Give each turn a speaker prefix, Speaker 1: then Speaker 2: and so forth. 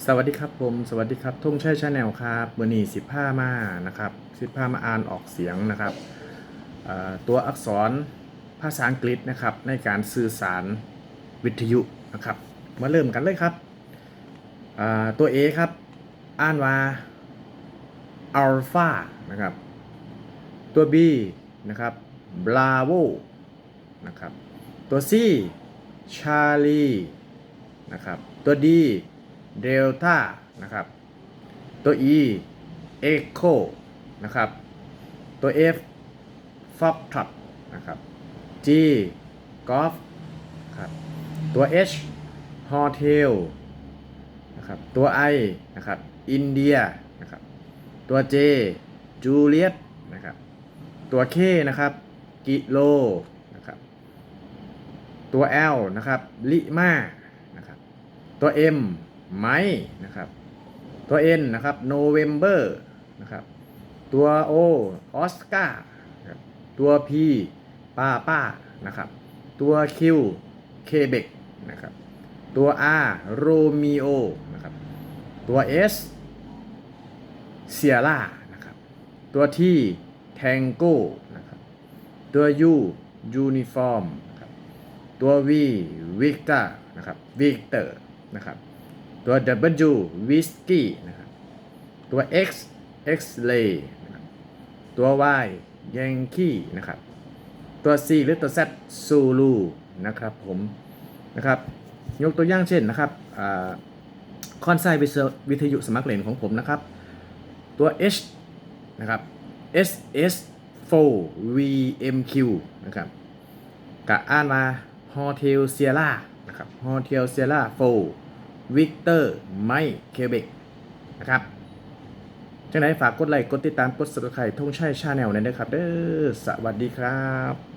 Speaker 1: สวัสดีครับผมสวัสดีครับทุ่งชัยชาแนลครับเบอร์นี่สิบห้ามานะครับสิบห้ามาอ่านออกเสียงนะครับตัวอักษรภาษาอังกฤษนะครับในการสื่อสารวิทยุนะครับมาเริ่มกันเลยครับตัว A ครับอ่านว่า alpha นะครับตัว B นะครับ bravo นะครับตัว C charlie นะครับตัว D Delta นะครับ ตัว E Echo นะครับ ตัว F Foxtrot นะครับ G Golf ครับ ตัว H Hotel นะครับ ตัว I นะครับ India นะครับ ตัว J Juliet นะครับ ตัว K นะครับ กิโลนะครับ ตัว L นะครับ ลิมานะครับ ตัว M ไม้นะครับ ตัว N นะครับ November นะครับตัว O ออสการ์ตัว P ป้าป้านะครับตัว Q เคเบกนะครับตัว R โรมิโอนะครับตัว S เซียร่านะครับตัว T แทงโก้นะครับตัว U ยูนิฟอร์มนะครับตัว V วิกเตอร์นะครับวิกเตอร์นะครับ ตัว W whiskey นะครับตัว X X-ray นะครับตัว Y Yankee นะครับตัว C หรือตัว Z Zulu นะครับผมนะครับยกตัวอย่างเช่นนะครับคอนไซวิทยุสมัครเล่นของผมนะครับ ตัว H นะครับ SS 4 VMQ นะครับกะอ่านมา Hotel Sierra นะครับ Hotel Sierra 4 วิกเตอร์ไมเคิลเบกนะครับจังไหนฝากกดไลค์กดติดตามกด subscribe ทงชัยชาแนลนั่นด้วยครับเด้อสวัสดีครับ